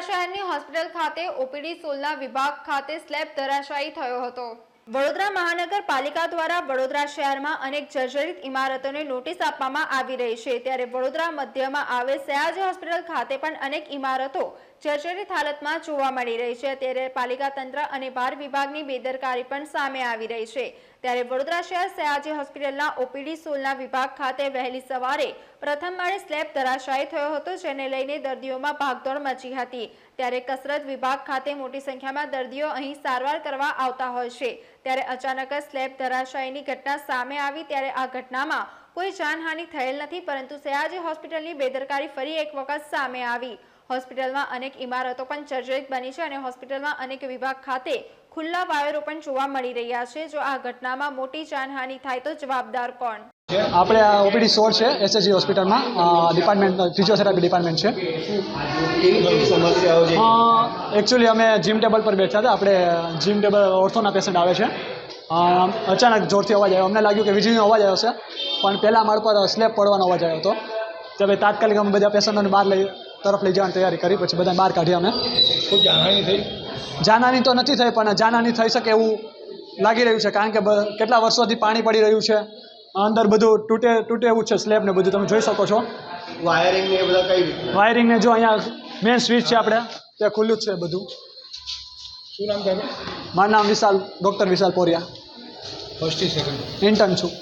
વડોદરા શહેરની હોસ્પિટલ ખાતે ઓપીડી સોલના વિભાગ ખાતે સ્લેબ ધરાશાયી થયો હતો. વડોદરા મહાનગરપાલિકા દ્વારા વડોદરા શહેરમાં અનેક જર્જરિત ઇમારતોને નોટિસ આપવામાં આવી રહી છે. ત્યારે વડોદરા મધ્યમાં આવેલ સયાજી હોસ્પિટલ ખાતે પણ અનેક ઇમારતો જર્જરિત હાલતમાં જોવા મળી રહી છે. ત્યારે પાલિકા તંત્ર અને બાર વિભાગની બેદરકારી પણ સામે આવી રહી છે. ત્યારે વડોદરા શહેર સયાજી હોસ્પિટલના ઓપીડી સોલના વિભાગ ખાતે વહેલી સવારે પ્રથમ માળે સ્લેબ ધરાશાયી થયો હતો, જેને લઈને દર્દીઓમાં ભાગદોડ મચી હતી. ત્યારે કસરત વિભાગ ખાતે મોટી સંખ્યામાં દર્દીઓ અહીં સારવાર કરવા આવતા હોય છે. ત્યારે અચાનક જ સ્લેબ ધરાશાયીની ઘટના સામે આવી. ત્યારે આ ઘટનામાં કોઈ જાનહાનિ થયેલ નથી, પરંતુ સયાજી હોસ્પિટલની બેદરકારી ફરી એક વખત સામે આવી. હોસ્પિટલમાં અનેક ઇમારતો પણ જર્જરિત બની છે અને હોસ્પિટલમાં અનેક વિભાગ ખાતે ખુલ્લા વાયરો પણ જોવા મળી રહ્યા છે. જો આ ઘટનામાં મોટી જાનહાનિ થાય તો જવાબદાર કોણ? આપણે આ ઓપીડી સોળ છે એસએસજી હોસ્પિટલમાં. ડિપાર્ટમેન્ટ ફિઝિયોથેરાપી ડિપાર્ટમેન્ટ છે. એકચ્યુઅલી અમે જીમ ટેબલ પર બેઠા હતા. આપણે જીમ ટેબલ ઓર્થોના પેશન્ટ આવે છે. અચાનક જોરથી અવાજ આવ્યો. અમને લાગ્યું કે વીજળીનો અવાજ આવ્યો છે. પણ પહેલા માળ પર સ્લેબ પડવાનો અવાજ આવ્યો હતો. તો તાત્કાલિક અમે બધા પેશન્ટોને બહાર લઈ તરફ લઈ જવાની તૈયારી કરી પછી બધા બહાર કાઢી અમે. જાનહાની થઈ? જાનહાની તો નથી થઈ પણ જાનહાની થઈ શકે એવું લાગી રહ્યું છે કારણ કે કેટલા વર્ષોથી પાણી પડી રહ્યું છે અંદર બધું તૂટે તૂટે એવું છે સ્લેબ ને બધું તમે જોઈ શકો છો. વાયરિંગ ને બધા કઈ રીતે? વાયરિંગને જો અહીંયા મેઇન સ્વિચ છે આપણે તે ખુલ્લું જ છે બધું. શું નામ મારું નામ Vishal doctor Vishal Poriya. First second intern છું.